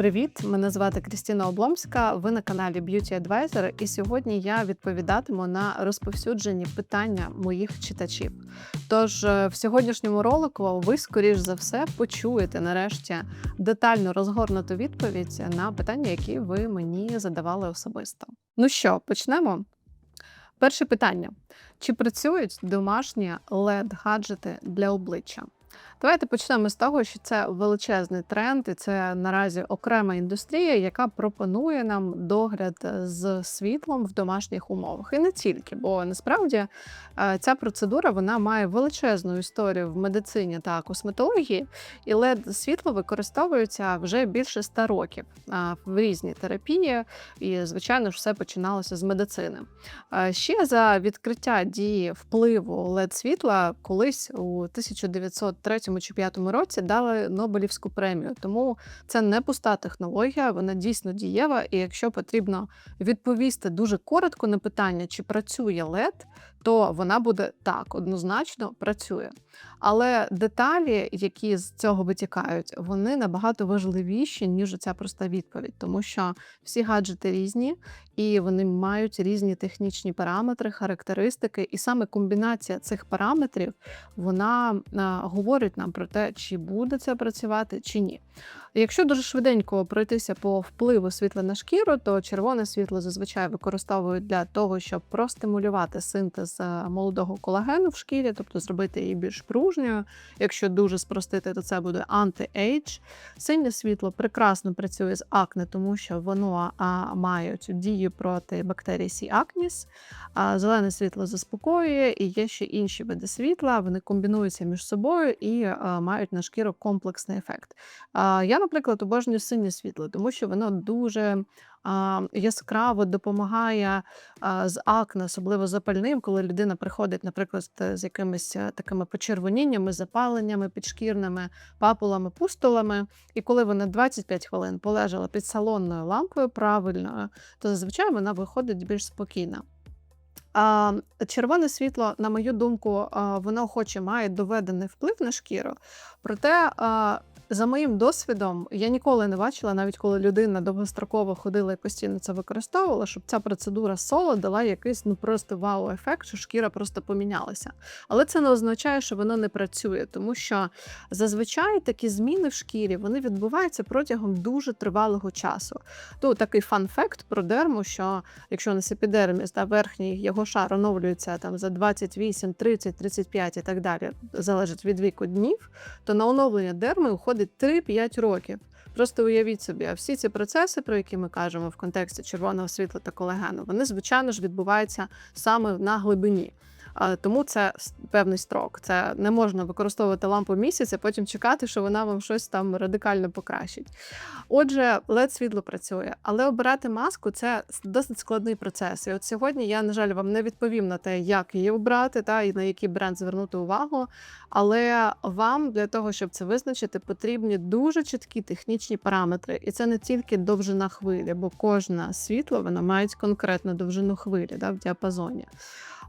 Привіт! Мене звати Крістіна Обломська. Ви на каналі Beauty Advisor, і сьогодні я відповідатиму на розповсюджені питання моїх читачів. Тож е, в сьогоднішньому ролику ви, скоріш за все, почуєте нарешті детально розгорнуту відповідь на питання, які ви мені задавали особисто. Ну що, почнемо? Перше питання: чи працюють домашні led гаджети для обличчя? Давайте почнемо з того, що це величезний тренд, і це наразі окрема індустрія, яка пропонує нам догляд з світлом в домашніх умовах. І не тільки, бо насправді е, ця процедура вона має величезну історію в медицині та косметології, і led світло використовується вже більше ста років в різній терапії. І, звичайно ж, все починалося з медицини. Е, ще за відкриття дії впливу led світла колись у 1903 чи п'ятому році дали Нобелівську премію. Тому це не пуста технологія, вона дійсно дієва. І якщо потрібно відповісти дуже коротко на питання, чи працює LED, то вона буде так, однозначно працює. Але деталі, які з цього витікають, вони набагато важливіші, ніж ця проста відповідь, тому що всі гаджети різні і вони мають різні технічні параметри, характеристики, і саме комбінація цих параметрів вона говорить нам про те, чи буде це працювати, чи ні. Якщо дуже швиденько пройтися по впливу світла на шкіру, то червоне світло зазвичай використовують для того, щоб простимулювати синтез е, молодого колагену в шкірі, тобто зробити її більш пружньою. Якщо дуже спростити, то це буде анти-ейдж. Синє світло прекрасно працює з акне, тому що воно а, має цю дію проти бактерій C. acnes. А зелене світло заспокоює, і є ще інші види світла. Вони комбінуються між собою і а, мають на шкіру комплексний ефект. А, Я наприклад, обожнюю синє світло, тому що воно дуже а, яскраво допомагає а, з акне, особливо запальним, коли людина приходить, наприклад, з якимись е, такими почервоніннями, запаленнями, підшкірними папулами, пустулами. І коли вона 25 хвилин полежала під салонною лампою правильною, то зазвичай вона виходить більш спокійна. А, Червоне світло, на мою думку, воно хоче має доведений вплив на шкіру, проте за моїм досвідом, я ніколи не бачила, навіть коли людина довгостроково ходила і постійно це використовувала, щоб ця процедура соло дала якийсь ну просто вау-ефект, що шкіра просто помінялася. Але це не означає, що воно не працює, тому що зазвичай такі зміни в шкірі вони відбуваються протягом дуже тривалого часу. То такий фан-факт про дерму, що якщо на сепідерміс та верхній його шар оновлюється там за 28, 30, 35 і так далі, залежить від віку днів, то на оновлення дерми уходить проходить 3-5 років. Просто уявіть собі, а всі ці процеси, про які ми кажемо в контексті червоного світла та колегену, вони звичайно ж відбуваються саме на глибині. Тому це певний строк. Це не можна використовувати лампу місяця, потім чекати, що вона вам щось там радикально покращить. Отже, led світло працює, але обирати маску це досить складний процес. І от сьогодні я, на жаль, вам не відповім на те, як її обрати, та і на який бренд звернути увагу. Але вам для того, щоб це визначити, потрібні дуже чіткі технічні параметри. І це не тільки довжина хвилі, бо кожна світло вона має конкретну довжину хвилі да, в діапазоні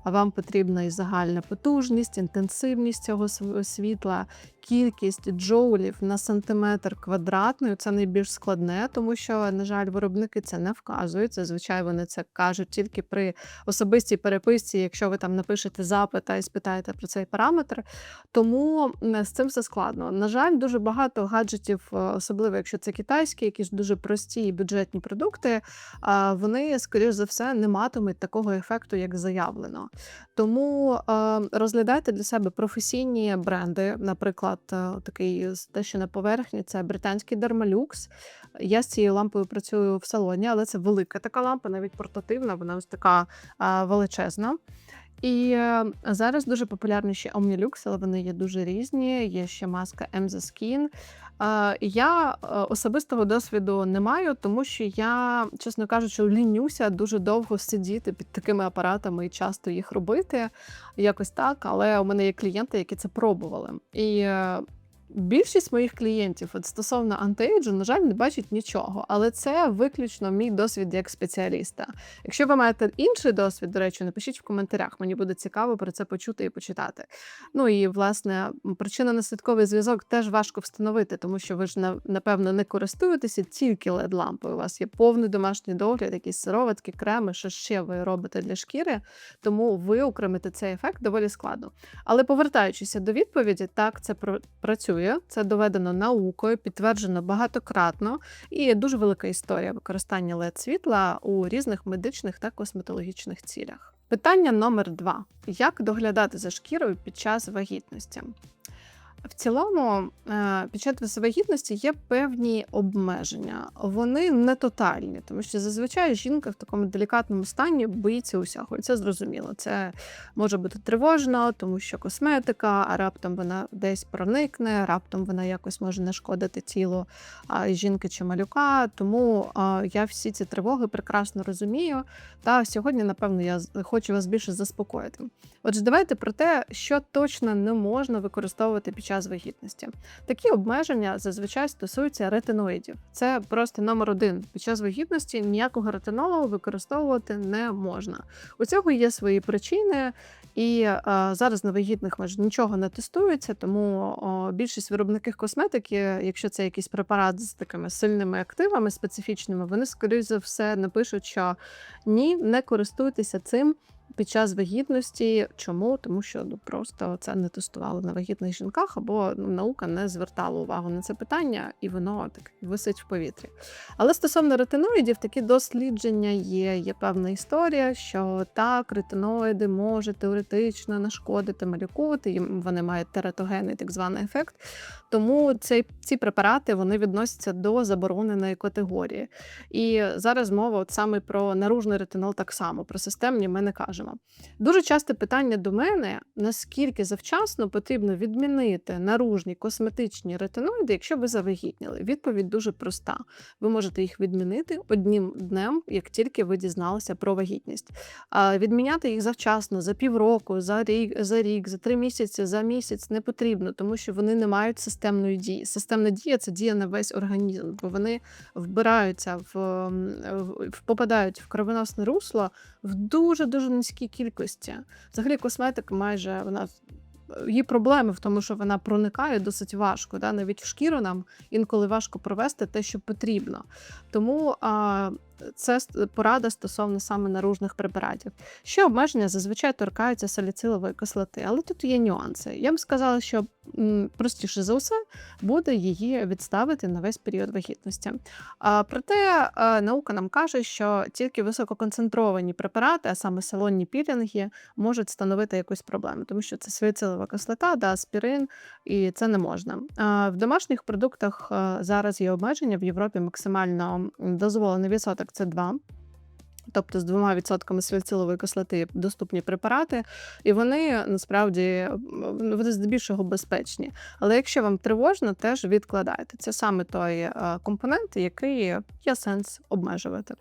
а вам потрібна і загальна потужність, інтенсивність цього світла, кількість джоулів на сантиметр квадратний. Це найбільш складне, тому що, на жаль, виробники це не вказують. Зазвичай вони це кажуть тільки при особистій переписці, якщо ви там напишете запит і спитаєте про цей параметр. Тому з цим все складно. На жаль, дуже багато гаджетів, е, особливо якщо це китайські, якісь дуже прості і бюджетні продукти, вони, скоріш за все, не матимуть такого ефекту, як заявлено. Тому розглядайте для себе професійні бренди, наприклад е, такий те, що на поверхні, це британський Dermalux. Я з цією лампою працюю в салоні, але це велика така лампа, навіть портативна, вона ось така величезна. І е, зараз дуже популярні ще Omnilux, але вони є дуже різні. Є ще маска M The Skin. Я е, особистого досвіду не маю, тому що я, чесно кажучи, лінюся дуже довго сидіти під такими апаратами і часто їх робити. Якось так. Але у мене є клієнти, які це пробували. І е, Більшість моїх клієнтів от стосовно антиейджу, на жаль, не бачать нічого, але це виключно мій досвід як спеціаліста. Якщо ви маєте інший досвід, до речі, напишіть в коментарях. Мені буде цікаво про це почути і почитати. Ну і власне причинно-наслідковий зв'язок теж важко встановити, тому що ви ж напевно не користуєтеся тільки led лампою У вас є повний домашній догляд, якісь сироватки, креми, що ще ви робите для шкіри, тому виокремити цей ефект доволі складно. Але повертаючися до відповіді, так це про- працює, це доведено наукою, підтверджено багатократно і дуже велика історія використання led світла у різних медичних та косметологічних цілях. Питання номер два: як доглядати за шкірою під час вагітності? В цілому, е, під час вагітності є певні обмеження. Вони не тотальні, тому що зазвичай жінка в такому делікатному стані боїться усього. Це зрозуміло. Це може бути тривожно, тому що косметика, а раптом вона десь проникне, раптом вона якось може нашкодити тілу жінки чи малюка. Тому я всі ці тривоги прекрасно розумію. Та сьогодні, напевно, я хочу вас більше заспокоїти. Отже, давайте про те, що точно не можна використовувати під час вагітності. Такі обмеження зазвичай стосуються ретиноїдів. Це просто номер один. Під час вагітності ніякого ретинолу використовувати не можна. У цього є свої причини, і е, зараз на вагітних майже нічого не тестується, тому о, більшість виробників косметики, якщо це якийсь препарат з такими сильними активами специфічними, вони скоріш за все напишуть, що ні, не користуйтеся цим під час вагітності. Чому? Тому що ну, просто це не тестували на вагітних жінках, або ну, наука не звертала увагу на це питання, і воно так висить в повітрі. Але стосовно ретиноїдів, такі дослідження є. Є певна історія, що так, ретиноїди можуть теоретично нашкодити малюку, їм вони мають тератогенний так званий ефект. Тому цей, ці препарати вони відносяться до забороненої категорії. І зараз мова от саме про наружний ретинол так само, про системні ми не кажемо. Дуже часте питання до мене: наскільки завчасно потрібно відмінити наружні косметичні ретиноїди, якщо ви завагітніли? Відповідь дуже проста. Ви можете їх відмінити одним днем, як тільки ви дізналися про вагітність. А відміняти їх завчасно, за півроку, за рік, за рік, за три місяці, за місяць не потрібно, тому що вони не мають системної дії. Системна дія це дія на весь організм, бо вони вбираються в, в- попадають в кровоносне русло в дуже дуже низькій кількості. Взагалі, косметика майже вона. Її проблеми в тому, що вона проникає досить важко. Да? Навіть в шкіру нам інколи важко провести те, що потрібно. Тому а, це порада стосовно саме наружних препаратів. Ще обмеження зазвичай торкаються саліцилової кислоти, але тут є нюанси. Я б сказала, що простіше за все буде її відставити на весь період вагітності. А, проте наука нам каже, що тільки висококонцентровані препарати, а саме салонні пілінги, можуть становити якусь проблему, тому що це саліцилова кислота, да, аспірин, і це не можна. А, в домашніх продуктах зараз є обмеження в Європі максимально дозволений відсоток це 2. Тобто з двома відсотками саліцилової кислоти доступні препарати, і вони насправді вони здебільшого безпечні. Але якщо вам тривожно, теж відкладайте. Це саме той е, компонент, який є сенс обмежувати.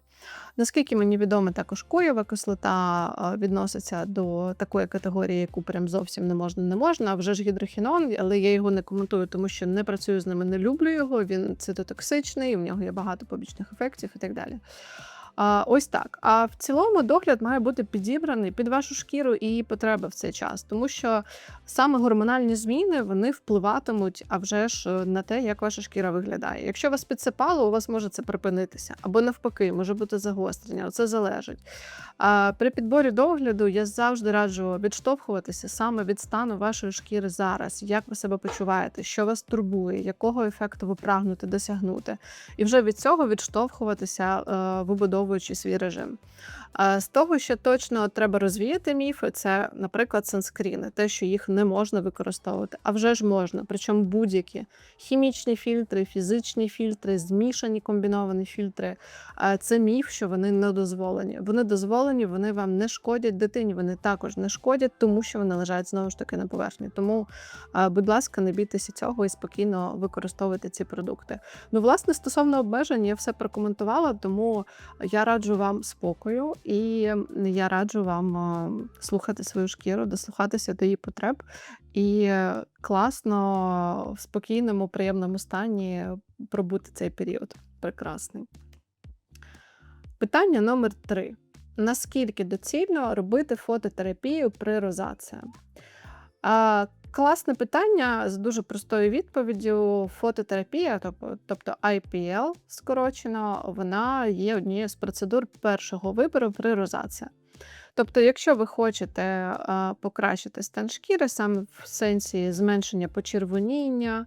Наскільки мені відомо, також коєва кислота відноситься до такої категорії, яку прям зовсім не можна, не можна. Вже ж гідрохінон, але я його не коментую, тому що не працюю з ними, не люблю його. Він цитотоксичний, в нього є багато побічних ефектів і так далі. А, ось так. А в цілому догляд має бути підібраний під вашу шкіру і її потреби в цей час, тому що саме гормональні зміни вони впливатимуть, а вже ж е, на те, як ваша шкіра виглядає. Якщо вас підсипало, у вас може це припинитися, або навпаки, може бути загострення. Це залежить. А при підборі догляду я завжди раджу відштовхуватися саме від стану вашої шкіри зараз, як ви себе почуваєте, що вас турбує, якого ефекту ви прагнете досягнути, і вже від цього відштовхуватися, е, вибудовуючи свій режим. З того, що точно треба розвіяти міфи, це, наприклад, санскріни, те, що їх не можна використовувати, а вже ж можна. Причому будь-які хімічні фільтри, фізичні фільтри, змішані комбіновані фільтри. Це міф, що вони не дозволені. Вони дозволені, вони вам не шкодять дитині. Вони також не шкодять, тому що вони лежать знову ж таки на поверхні. Тому, будь ласка, не бійтеся цього і спокійно використовуйте ці продукти. Ну, власне, стосовно обмежень, я все прокоментувала, тому я раджу вам спокою і я раджу вам слухати свою шкіру, дослухатися до її потреб і е, класно в спокійному, приємному стані пробути цей період. Прекрасний. Питання номер три. Наскільки доцільно робити фототерапію при розації? Класне питання з дуже простою відповіддю. Фототерапія, тобто, IPL скорочено, вона є однією з процедур першого вибору при розації. Тобто, якщо ви хочете покращити стан шкіри, саме в сенсі зменшення почервоніння,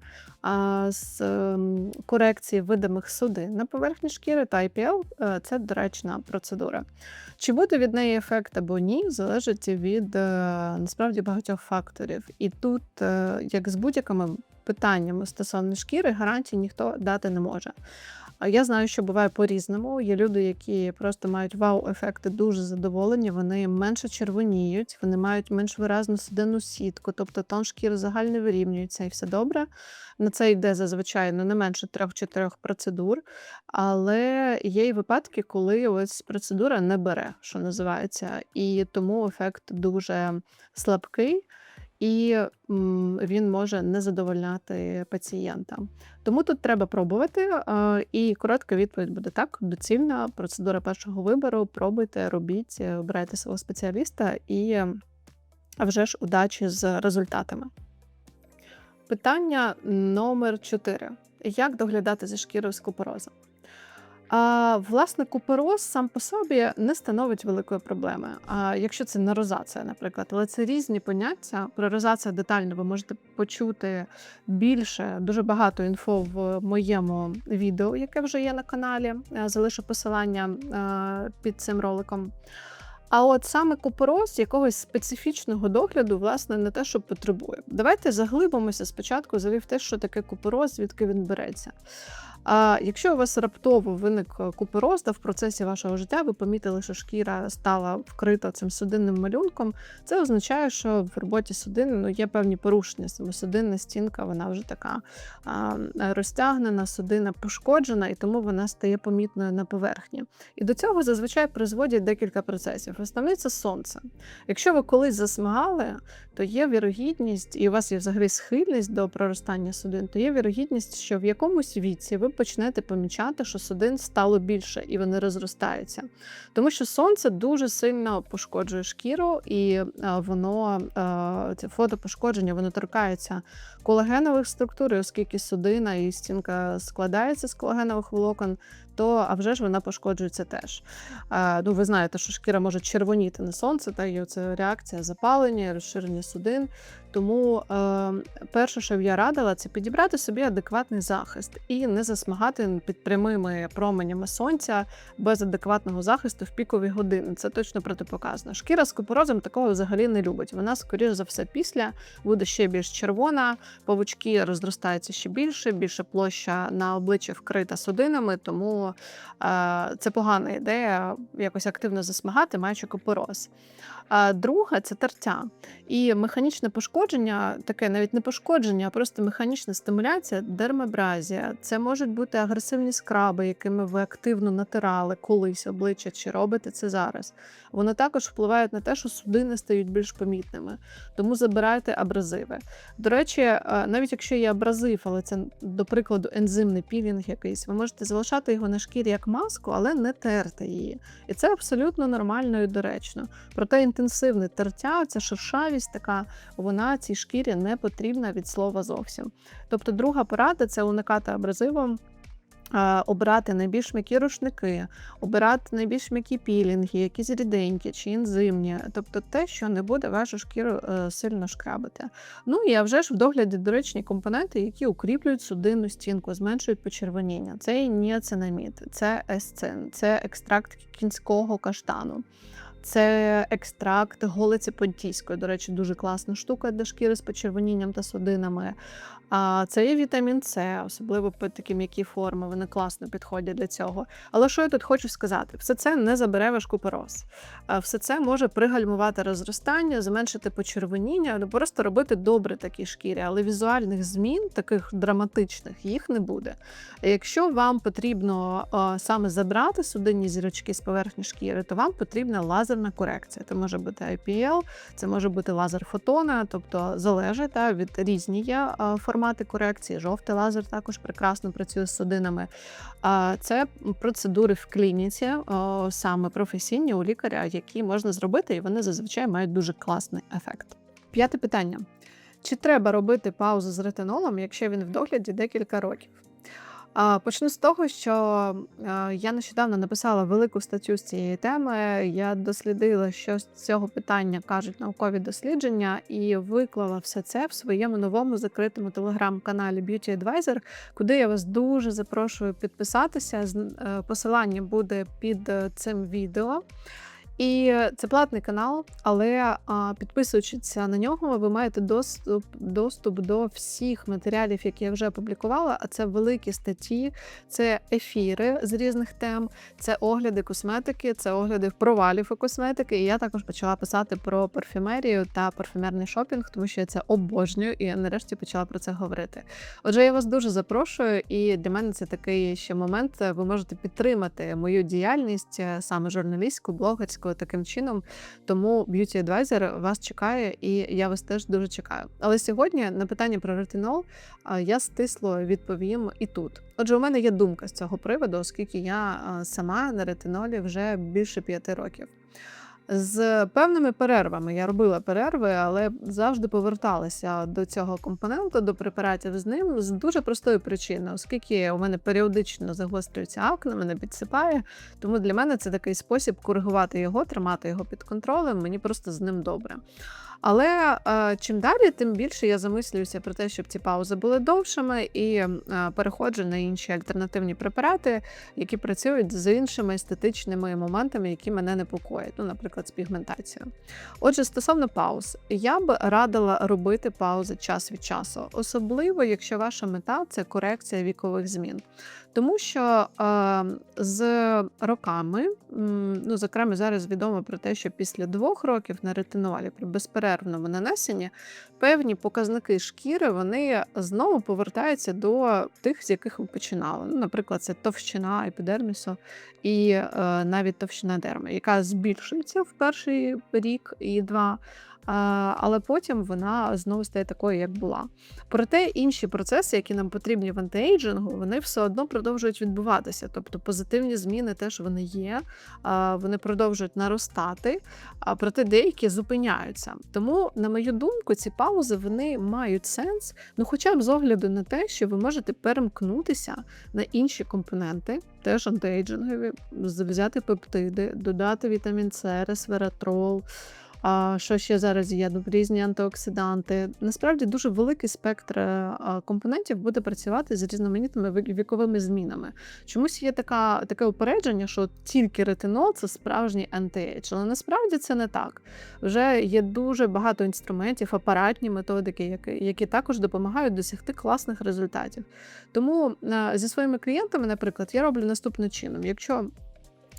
з ем, корекції видимих судин на поверхні шкіри, то IPL е, це доречна процедура. Чи буде від неї ефект або ні, залежить від е, насправді багатьох факторів. І тут, е, як з будь-якими питаннями стосовно шкіри, гарантій ніхто дати не може. Я знаю, що буває по-різному. Є люди, які просто мають вау-ефекти, дуже задоволені. Вони менше червоніють, вони мають менш виразну судинну сітку, тобто тон шкіри загально вирівнюється і все добре. На це йде зазвичай ну, не менше трьох-чотирьох процедур. Але є і випадки, коли ось процедура не бере, що називається, і тому ефект дуже слабкий і він може не задовольняти пацієнта. Тому тут треба пробувати. І коротка відповідь буде так: доцільна процедура першого вибору. Пробуйте, робіть, обирайте свого спеціаліста і вже ж удачі з результатами. Питання номер 4. Як доглядати за шкірою з купорозом? А, Власне, купероз сам по собі не становить великої проблеми. А якщо це не розація, наприклад, але це різні поняття. Про розацію детально ви можете почути більше, дуже багато інфо в моєму відео, яке вже є на каналі. Залишу посилання під цим роликом. А от саме купороз якогось специфічного догляду, власне, не те, що потребує. Давайте заглибимося спочатку, взагалі в те, що таке купороз, звідки він береться. А якщо у вас раптово виник е, купероз, в процесі вашого життя ви помітили, що шкіра стала вкрита цим судинним малюнком, це означає, що в роботі судини ну, є певні порушення. Саме судинна стінка, вона вже така а, розтягнена, судина пошкоджена, і тому вона стає помітною на поверхні. І до цього зазвичай призводять декілька процесів. Основний це сонце. Якщо ви колись засмагали, то є вірогідність, і у вас є взагалі схильність до проростання судин, то є вірогідність, що в якомусь віці ви почнете помічати, що судин стало більше і вони розростаються. Тому що сонце дуже сильно пошкоджує шкіру, і воно це фотопошкодження, воно торкається колагенових структур, оскільки судина і стінка складається з колагенових волокон, то а вже ж вона пошкоджується теж. А, ну, Ви знаєте, що шкіра може червоніти на сонце, та є це реакція запалення, розширення судин. Тому е, перше, що б я радила, це підібрати собі адекватний захист і не засмагати під прямими променями сонця без адекватного захисту в пікові години. Це точно протипоказано. Шкіра з купорозом такого взагалі не любить. Вона, скоріш за все, після буде ще більш червона, павучки розростаються ще більше, більше площа на обличчі вкрита судинами, тому е, це погана ідея якось активно засмагати, маючи купороз. А друга це тертя. І механічне пошкодження, таке навіть не пошкодження, а просто механічна стимуляція, дермабразія. Це можуть бути агресивні скраби, якими ви активно натирали колись обличчя чи робите це зараз. Вони також впливають на те, що судини стають більш помітними. Тому забирайте абразиви. До речі, е, навіть якщо є абразив, але це, до прикладу, ензимний пілінг якийсь, ви можете залишати його на шкірі як маску, але не терти її. І це абсолютно нормально і доречно. Проте інтенсивне тертя, ця шершавість така, вона цій шкірі не потрібна від слова зовсім. Тобто, друга порада це уникати абразивом. Обирати найбільш м'які рушники, обирати найбільш м'які пілінги, якісь ріденькі чи інзимні, тобто те, що не буде вашу шкіру е, сильно шкрабити. Ну і а вже ж в догляді доречні компоненти, які укріплюють судинну стінку, зменшують почервоніння. Це і ніацинамід, це есцин, це екстракт кінського каштану. Це екстракт голиці понтійської. До речі, дуже класна штука для шкіри з почервонінням та судинами. А це є вітамін С, особливо по такі м'які форми. Вони класно підходять для цього. Але що я тут хочу сказати? Все це не забере ваш купероз. Все це може пригальмувати розростання, зменшити почервоніння, ну просто робити добре такій шкірі, але візуальних змін, таких драматичних, їх не буде. Якщо вам потрібно саме забрати судинні зірочки з поверхні шкіри, то вам потрібна лазерна корекція. Це може бути IPL, це може бути лазер фотона, тобто залежить та, від різні а, формати корекції. Жовтий лазер також прекрасно працює з судинами. Це процедури в клініці, саме професійні у лікаря, які можна зробити, і вони зазвичай мають дуже класний ефект. П'яте питання: чи треба робити паузу з ретинолом, якщо він в догляді декілька років? Почну з того, що я нещодавно написала велику статтю з цієї теми. Я дослідила, що з цього питання кажуть наукові дослідження, і виклала все це в своєму новому закритому телеграм-каналі Beauty Advisor, куди я вас дуже запрошую підписатися. Е, Посилання буде під е, цим відео. І це платний канал, але підписуючись на нього, ви маєте доступ, доступ до всіх матеріалів, які я вже опублікувала. А це великі статті, це ефіри з різних тем, це огляди косметики, це огляди провалів у косметики. І я також почала писати про парфюмерію та парфюмерний шопінг, тому що я це обожнюю, і я нарешті почала про це говорити. Отже, я вас дуже запрошую, і для мене це такий ще момент. Ви можете підтримати мою діяльність е, саме журналістську, блогерську таким чином. Тому Beauty Advisor вас чекає, і я вас теж дуже чекаю. Але сьогодні на питання про ретинол я стисло відповім і тут. Отже, у мене є думка з цього приводу, оскільки я сама на ретинолі вже більше п'яти років. З певними перервами я робила перерви, але завжди поверталася до цього компоненту, до препаратів з ним з дуже простої причини, оскільки у мене періодично загострюється акне, мене підсипає. Тому для мене це такий спосіб коригувати його, тримати його під контролем. Мені просто з ним добре. Але е, чим далі, тим більше я замислююся про те, щоб ці паузи були довшими, і е, переходжу на інші альтернативні препарати, які працюють з іншими естетичними моментами, які мене непокоять, ну, наприклад, з пігментацією. Отже, стосовно пауз, я б радила робити паузи час від часу, особливо якщо ваша мета це корекція вікових змін. Тому що е, з роками, ну зокрема, зараз відомо про те, що після двох років на ретинолі при безперервному нанесенні певні показники шкіри вони знову повертаються до тих, з яких ви починали. Ну, наприклад, це товщина епідермісу і е, навіть товщина дерми, яка збільшується в перший рік і два. Але потім вона знову стає такою, як була. Проте інші процеси, які нам потрібні в антиейджингу, вони все одно продовжують відбуватися. Тобто позитивні зміни теж вони є, вони продовжують наростати, а проте деякі зупиняються. Тому, на мою думку, ці паузи вони мають сенс, ну хоча б з огляду на те, що ви можете перемкнутися на інші компоненти, теж антиейджингові, взяти пептиди, додати вітамін С, ресвератрол. А що ще зараз є? Ну, різні антиоксиданти. Насправді дуже великий спектр е, компонентів буде працювати з різноманітними віковими змінами. Чомусь є така, таке упередження, що тільки ретинол це справжній антиейдж. Але насправді це не так. Вже є дуже багато інструментів, апаратні методики, які, які також допомагають досягти класних результатів. Тому е, зі своїми клієнтами, наприклад, я роблю наступним чином. Якщо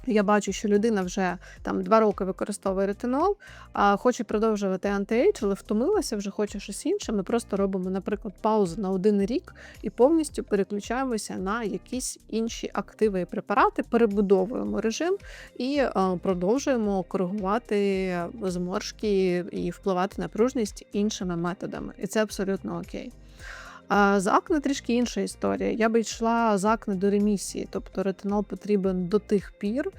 я бачу, що людина вже там два роки використовує ретинол, а хоче продовжувати антиейдж, але втомилася, вже хоче щось інше. Ми просто робимо, наприклад, паузу на один рік і повністю переключаємося на якісь інші активи і препарати, перебудовуємо режим і е, продовжуємо коригувати зморшки і впливати на пружність іншими методами. І це абсолютно окей. А з акне трішки інша історія. Я би йшла з акне до ремісії, тобто ретинол потрібен до тих пір,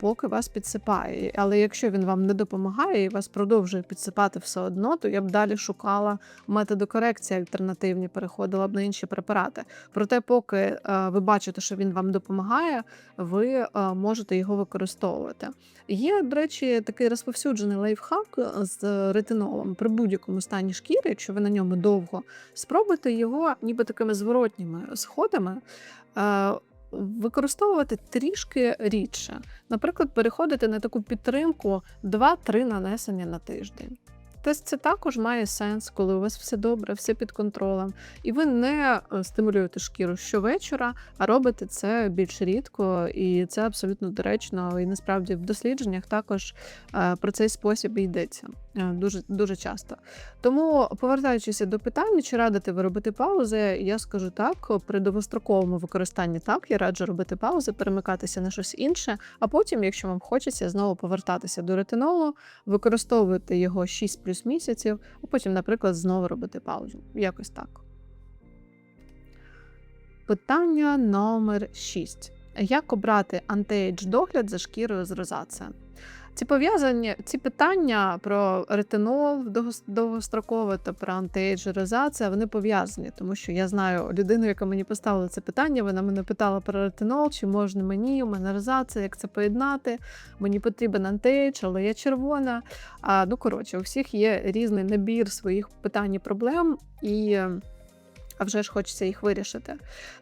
поки вас підсипає. Але якщо він вам не допомагає і вас продовжує підсипати все одно, то я б далі шукала методи корекції альтернативні, переходила б на інші препарати. Проте, поки ви бачите, що він вам допомагає, ви можете його використовувати. Є, до речі, такий розповсюджений лайфхак з ретинолом при будь-якому стані шкіри, якщо ви на ньому довго спробуйте його ніби такими зворотніми сходами. Е, використовувати трішки рідше. Наприклад, переходити на таку підтримку 2-3 нанесення на тиждень. Тобто це також має сенс, коли у вас все добре, все під контролем, і ви не е, стимулюєте шкіру щовечора, а робите це більш рідко, і це абсолютно доречно. І насправді в дослідженнях також е, про цей спосіб йдеться дуже дуже часто. Тому, повертаючись до питання, чи радите ви робити паузи, я скажу так: при довгостроковому використанні так я раджу робити паузи, перемикатися на щось інше, а потім, якщо вам хочеться, знову повертатися до ретинолу, використовувати його 6 плюс місяців, а потім, наприклад, знову робити паузу. Якось так. Питання номер 6. Як обрати антиейдж догляд за шкірою з розацією? Ці пов'язані ці питання про ретинол довгострокове та про антиейджеризацію, вони пов'язані, тому що я знаю людину, яка мені поставила це питання. Вона мене питала про ретинол, чи можна мені, у мене розація, як це поєднати. Мені потрібен антиейдж, але я червона. А ну коротше, у всіх є різний набір своїх питань і проблем і а вже ж хочеться їх вирішити.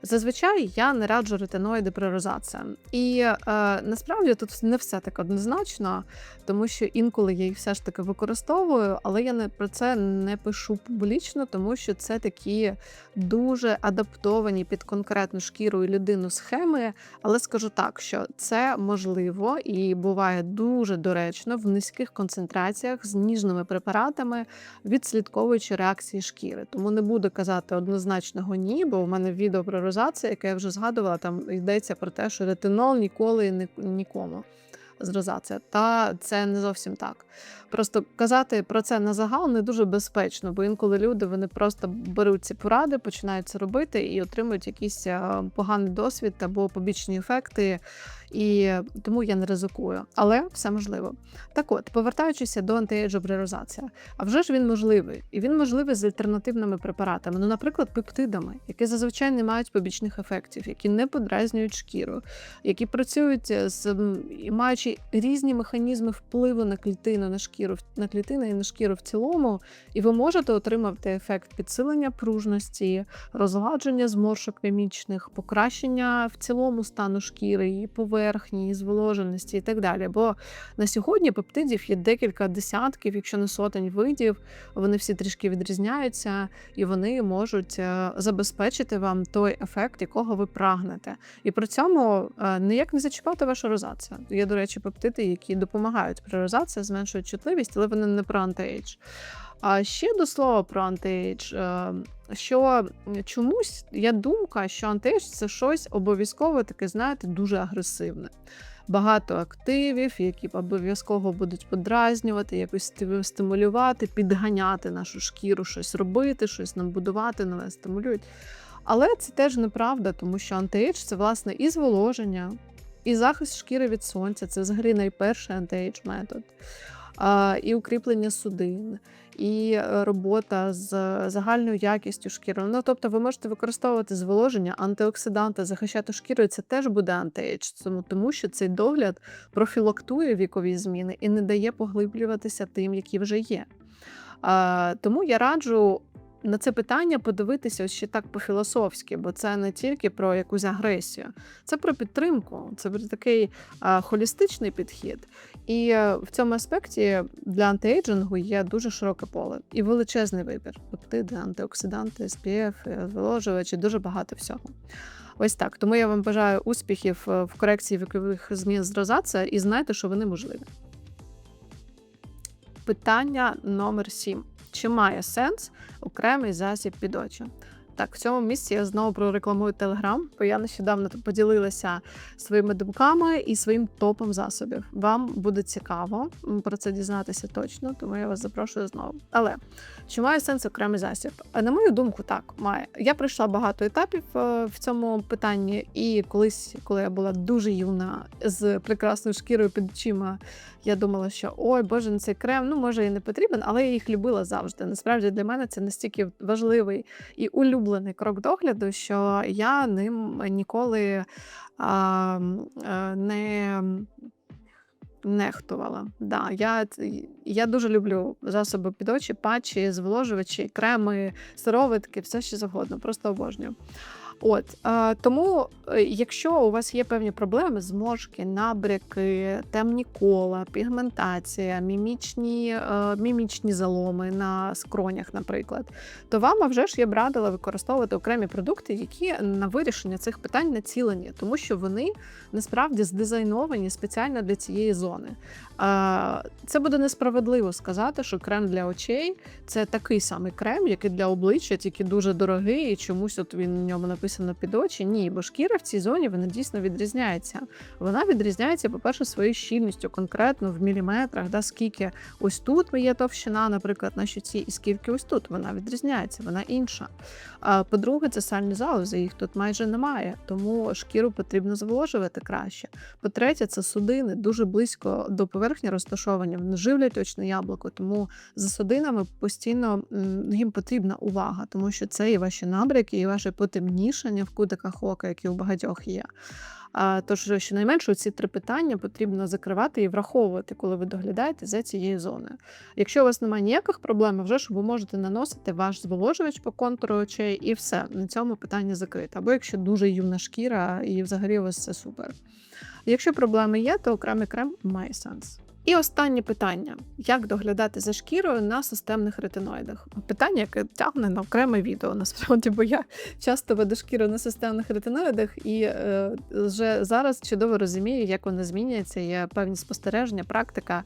Зазвичай я не раджу ретиноїди при. І е, насправді тут не все так однозначно, тому що інколи я їх все ж таки використовую, але я не про це не пишу публічно, тому що це такі дуже адаптовані під конкретну шкіру і людину схеми. Але скажу так, що це можливо і буває дуже доречно в низьких концентраціях з ніжними препаратами, відслідковуючи реакції шкіри. Тому не буду казати однозначного ні, бо у мене відео про розацію, яке я вже згадувала, там йдеться про те, що ретинол ніколи нікому з розація. Та це не зовсім так. Просто казати про це на загал не дуже безпечно, бо інколи люди вони просто беруть ці поради, починають це робити і отримують якийсь поганий досвід або побічні ефекти. І тому я не ризикую, але все можливо. Так от, повертаючися до антиейджобрерозації, а вже ж він можливий, і він можливий з альтернативними препаратами, ну, наприклад, пептидами, які зазвичай не мають побічних ефектів, які не подразнюють шкіру, які працюють з маючи різні механізми впливу на клітину, на шкіру, на клітину і на шкіру в цілому, і ви можете отримати ефект підсилення пружності, розгладження зморшок мімічних, покращення в цілому стану шкіри, її поверхні, зволоженості і так далі. Бо на сьогодні пептидів є декілька десятків, якщо не сотень видів, вони всі трішки відрізняються, і вони можуть е, забезпечити вам той ефект, якого ви прагнете. І при цьому е, ніяк не зачіпати вашу розацію. Є, до речі, пептиди, які допомагають при розації, зменшують чутливість, але вони не про антиейдж. А ще до слова про антиейдж, е, що чомусь є думка, що антиейдж це щось обов'язково таке, знаєте, дуже агресивне. Багато активів, які обов'язково будуть подразнювати, якось стимулювати, підганяти нашу шкіру, щось робити, щось нам будувати, нове стимулюють. Але це теж неправда, тому що антиейдж це власне і зволоження, і захист шкіри від сонця це взагалі найперший антиейдж метод і укріплення судин, і е, робота з загальною якістю шкіри. Ну тобто, ви можете використовувати зволоження, антиоксиданти, захищати шкіру, і це теж буде антиейдж, тому що цей догляд профілактує вікові зміни і не дає поглиблюватися тим, які вже є. Тому я раджу на це питання подивитися ще так по-філософськи, бо це не тільки про якусь агресію, це про підтримку, це про такий а, холістичний підхід. І а, в цьому аспекті для антиейджингу є дуже широке поле і величезний вибір. Пептиди, антиоксиданти, SPF, зволожувачі, дуже багато всього. Ось так. Тому я вам бажаю успіхів е, в корекції вікових змін з розація і знайте, що вони можливі. Питання номер 7. Чи має сенс окремий засіб під очі? Так, в цьому місці я знову прорекламую Телеграм, бо я нещодавно поділилася своїми думками і своїм топом засобів. Вам буде цікаво про це дізнатися точно, тому я вас запрошую знову. Але чи має сенс окремий засіб? На мою думку, так має. Я пройшла багато етапів е, в цьому питанні, і колись, коли я була дуже юна з прекрасною шкірою під очима, я думала, що ой, боже, ну цей крем, ну може і не потрібен, але я їх любила завжди. Насправді для мене це настільки важливий і улюблений крок догляду, що я ним ніколи а, не. Нехтувала. Да, Я я дуже люблю засоби під очі, патчі, зволожувачі, креми, сировитки, все що завгодно, просто обожнюю. От е, тому, якщо у вас є певні проблеми, зморшки, набряки, темні кола, пігментація, мімічні, е, мімічні заломи на скронях, наприклад, то вам а вже ж я б радила використовувати окремі продукти, які на вирішення цих питань націлені, тому що вони насправді здизайновані спеціально для цієї зони. Е, це буде несправедливо сказати, що крем для очей це такий самий крем, як і для обличчя, тільки дуже дорогий, і чомусь от він на ньому написано під очі. Ні, бо шкіра в цій зоні вона дійсно відрізняється. Вона відрізняється, по-перше, своєю щільністю, конкретно в міліметрах, да, скільки ось тут є товщина, наприклад, на щоці, і скільки ось тут вона відрізняється, вона інша. А по-друге, це сальні залози, їх тут майже немає, тому шкіру потрібно зволожувати краще. По-третє, це судини дуже близько до поверхні розташовані, вони живлять очне яблуко, тому за судинами постійно їм потрібна увага, тому що це і ваші набряки, і ваше потемнішення в кутиках ока, які у багатьох є. Тож, щонайменше, ці три питання потрібно закривати і враховувати, коли ви доглядаєте за цією зоною. Якщо у вас немає ніяких проблем, вже ж ви можете наносити ваш зволожувач по контуру очей, і все на цьому питання закрите. Або якщо дуже юна шкіра, і взагалі у вас все супер. Якщо проблеми є, то окремий крем має сенс. І останнє питання: як доглядати за шкірою на системних ретиноїдах? Питання, яке тягне на окреме відео, насправді, бо я часто веду шкіру на системних ретиноїдах і е, вже зараз чудово розумію, як вони змінюються. Є певні спостереження, практика.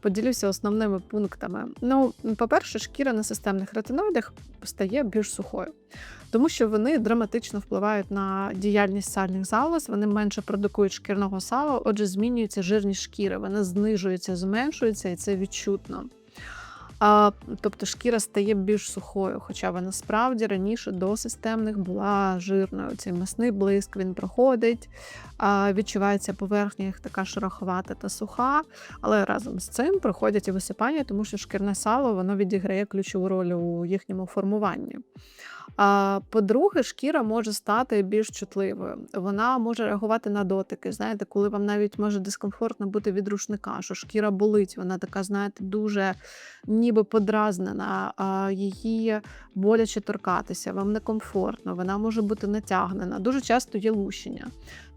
Поділюся основними пунктами. Ну, по-перше, шкіра на системних ретиноїдах стає більш сухою тому що вони драматично впливають на діяльність сальних залоз, вони менше продукують шкірного сала, отже, змінюється жирність шкіри, вона знижується, зменшується, і це відчутно. А, Тобто шкіра стає більш сухою, хоча вона справді раніше до системних була жирною. Цей масний блиск він проходить, а, відчувається поверхня їх така шероховата та суха, але разом з цим проходять і висипання, тому що шкірне сало воно відіграє ключову роль у їхньому формуванні. А по-друге, шкіра може стати більш чутливою. Вона може реагувати на дотики. Знаєте, коли вам навіть може дискомфортно бути від рушника, що шкіра болить, вона така, знаєте, дуже ніби подразнена, її боляче торкатися, вам некомфортно, вона може бути натягнена. Дуже часто є лущення.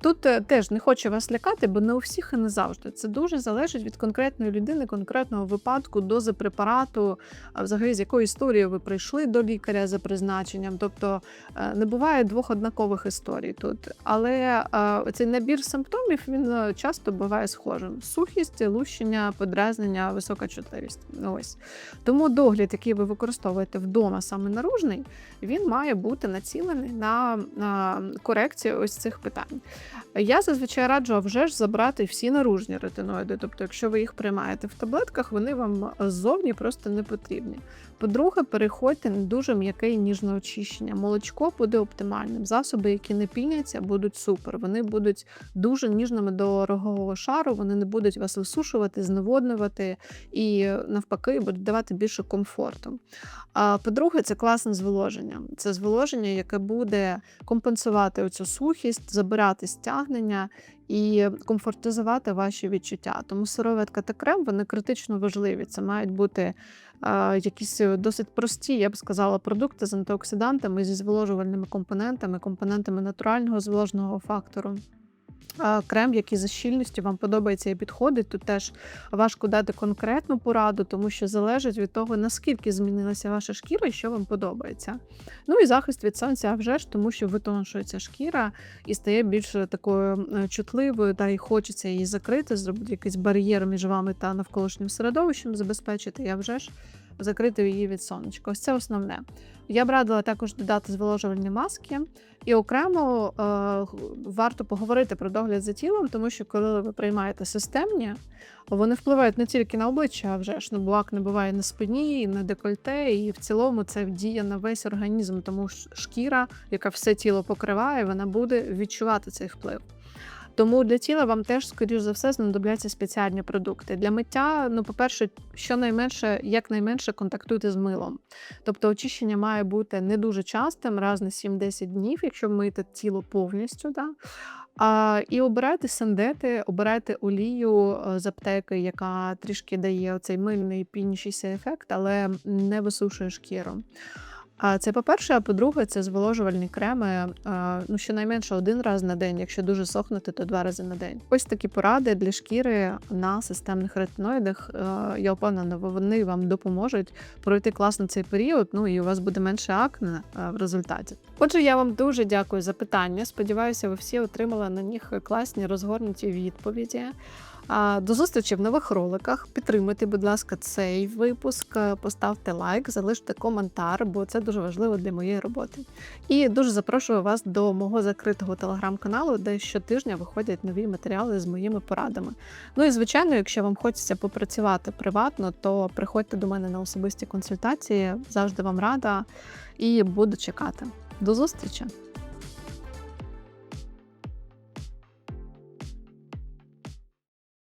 Тут е, теж не хочу вас лякати, бо не у всіх і не завжди. Це дуже залежить від конкретної людини, конкретного випадку, дози препарату, взагалі з якої історії ви прийшли до лікаря за призначенням. Тобто е, не буває двох однакових історій тут. Але е, цей набір симптомів він часто буває схожим: сухість, лущення, подразнення, висока чутливість. Ось тому догляд, який ви використовуєте вдома, саме наружний, він має бути націлений на корекцію ось цих питань. Я зазвичай раджу а вже ж забрати всі наружні ретиноїди. Тобто, якщо ви їх приймаєте в таблетках, вони вам ззовні просто не потрібні. По-друге, переходьте на дуже м'яке і ніжне очищення. Молочко буде оптимальним. Засоби, які не піняться, будуть супер. Вони будуть дуже ніжними до рогового шару, вони не будуть вас висушувати, зневоднювати і навпаки будуть давати більше комфорту. А по-друге, це класне зволоження. Це зволоження, яке буде компенсувати оцю сухість, забирати стягнення і комфортизувати ваші відчуття. Тому сироватка та крем вони критично важливі. Це мають бути е, якісь досить прості, я б сказала, продукти з антиоксидантами, зі зволожувальними компонентами, компонентами натурального зволожного фактору крем, який за щільністю вам подобається і підходить. Тут теж важко дати конкретну пораду, тому що залежить від того, наскільки змінилася ваша шкіра і що вам подобається. Ну і захист від сонця вже ж, тому що витоншується шкіра і стає більш такою чутливою, та й хочеться її закрити, зробити якийсь бар'єр між вами та навколишнім середовищем, забезпечити. Я вже ж закрити її від сонечка. Ось це основне. Я б радила також додати зволожувальні маски, і окремо е, варто поговорити про догляд за тілом, тому що коли ви приймаєте системні, вони впливають не тільки на обличчя, а вже ж блак не буває на спині, і на декольте, і в цілому це діє на весь організм, тому що шкіра, яка все тіло покриває, вона буде відчувати цей вплив. Тому для тіла вам теж, скоріш за все, знадобляться спеціальні продукти. Для миття, ну, по-перше, щонайменше, якнайменше контактуйте з милом. Тобто очищення має бути не дуже частим, раз на 7-10 днів, якщо мити тіло повністю. Да? А, І обирайте сандети, обирайте олію е, з аптеки, яка трішки дає оцей мильний пінішийся ефект, але не висушує шкіру. А це по-перше, а по-друге, це зволожувальні креми. е, Ну, щонайменше один раз на день. Якщо дуже сохнути, то два рази на день. Ось такі поради для шкіри на системних ретиноїдах. Е, Я впевнена, вони вам допоможуть пройти класно цей період. Ну і у вас буде менше акне е, в результаті. Отже, я вам дуже дякую за питання. Сподіваюся, ви всі отримали на них класні розгорнуті відповіді. До зустрічі в нових роликах. Підтримуйте, будь ласка, цей випуск, е, поставте лайк, залиште коментар, бо це дуже важливо для моєї роботи. І дуже запрошую вас до мого закритого телеграм-каналу, де щотижня виходять нові матеріали з моїми порадами. Ну і звичайно, якщо вам хочеться попрацювати приватно, то приходьте до мене на особисті консультації. Завжди вам рада і буду чекати. До зустрічі!